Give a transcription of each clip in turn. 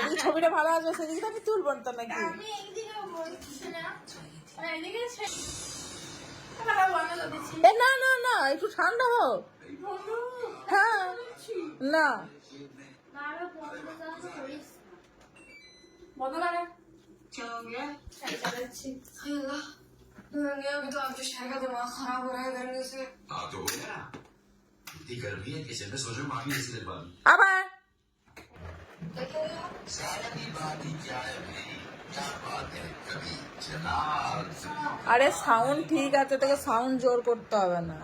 এই ছবিটা ভালো আসবে সেদিকে আমি তুলবো না তো নাকি? বলছি না। এ না না না একটু ঠান্ডা হোক। হ্যাঁ না। বারবার বন্ধ করা করিস Tekrar bir geçene soracağım hangi nesile bağlı? Ama. আরে সাউন্ড ঠিক আছে তোকে সাউন্ড জোর করতে হবে না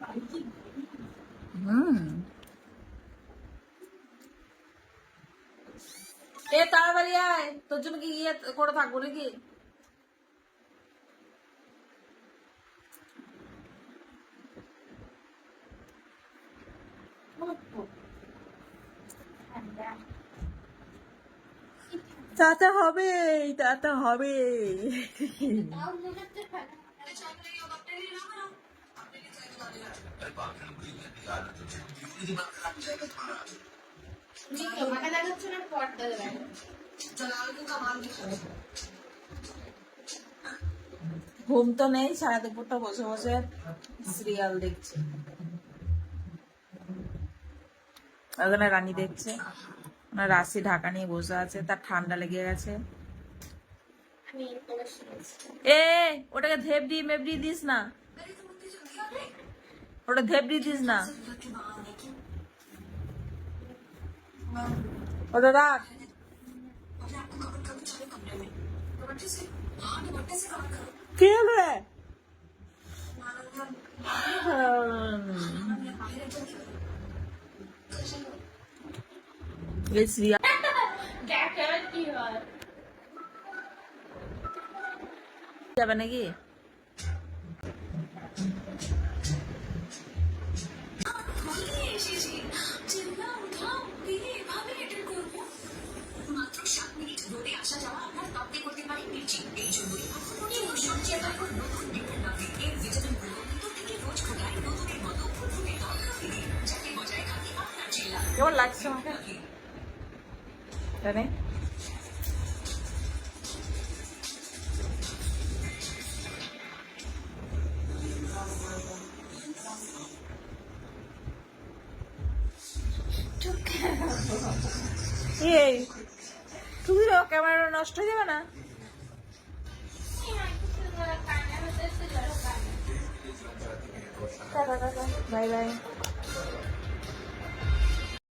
Thank you. এ তাড়াতাড়ি আয়। তোর জন্য কি ইয়ে করে থাকব নাকি? চাচা হবে চাচা হবে। ঘুম তো নেই, সারা দুপুরটা বসে বসে সিরিয়াল দেখছে। ওখানে রানী দেখছে ওনার রাশি ঢাকা নিয়ে বসে আছে, তার ঠান্ডা লেগে গেছে। এ, ওটাকে ধেবড়ি মেবড়ি দিস না। ওটা ধেবড়ি দিস না। ওটা রাখ কি হলো রে এই সিরিয়াল দেখ কেমন লাগছে আমাকে? জানে। এই তুই ক্যামেরা নষ্ট হয়ে যাবে না? Bye bye.